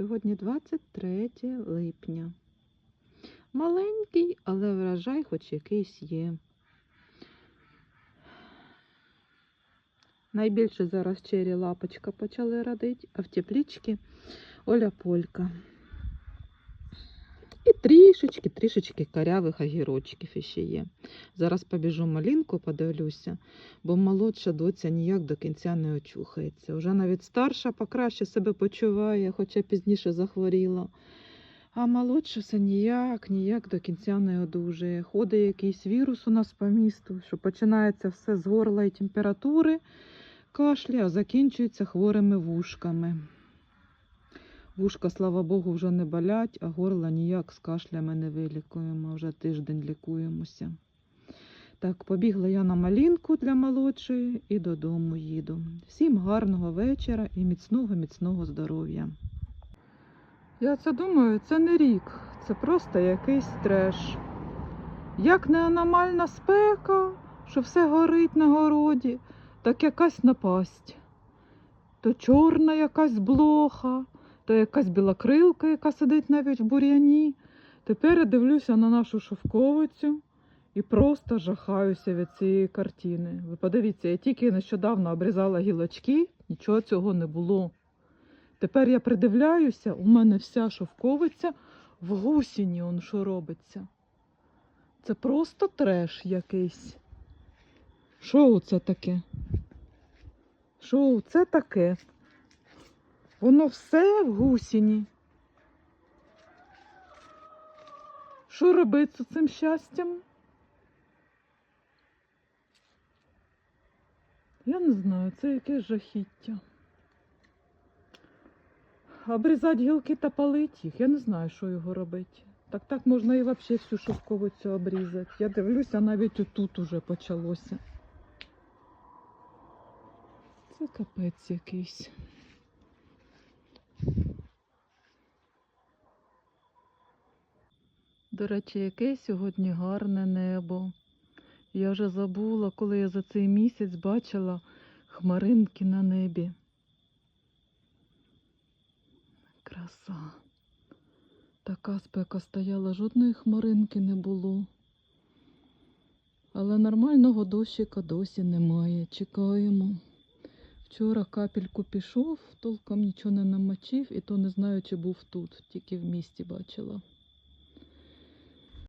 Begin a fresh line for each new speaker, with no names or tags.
Сьогодні 23 липня. Маленький, але врожай хоч якийсь є. Найбільше зараз чері лапочка почали родити, а в теплічці Оля Полька. І трішечки, трішечки корявих огірочків ще є. Зараз побіжу малинку, подивлюся, бо молодша доця ніяк до кінця не очухається. Уже навіть старша покраще себе почуває, хоча пізніше захворіла. А молодша все ніяк, ніяк до кінця не одужує. Ходить якийсь вірус у нас по місту, що починається все з горла і температури, кашлі, а закінчується хворими вушками. Вушка, слава Богу, вже не болять, а горло ніяк з кашлями не вилікуємо. Вже тиждень лікуємося. Так, побігла я на малінку для молодшої і додому їду. Всім гарного вечора і міцного, міцного здоров'я. Я це думаю, це не рік, це просто якийсь треш. Як не аномальна спека, що все горить на городі, так якась напасть. То чорна якась блоха, то якась білокрилка, яка сидить навіть в бур'яні. Тепер я дивлюся на нашу шовковицю і просто жахаюся від цієї картини. Ви подивіться, я тільки нещодавно обрізала гілочки, нічого цього не було. Тепер я придивляюся, у мене вся шовковиця в гусіні он що робиться. Це просто треш якийсь. Що це таке? Що це таке? Воно все в гусіні. Що робити з цим щастям? Я не знаю, це якесь жахіття. Обрізати гілки та палити їх, я не знаю, що його робити. Так так можна і взагалі всю шовковицю обрізати. Я дивлюся, навіть отут уже почалося. Це капець якийсь. До речі, яке сьогодні гарне небо. Я вже забула, коли я за цей місяць бачила хмаринки на небі. Краса. Така спека стояла, жодної хмаринки не було. Але нормального дощика досі немає. Чекаємо. Вчора капельку пішов, толком нічого не намочив, і то не знаю, чи був тут, тільки в місті бачила.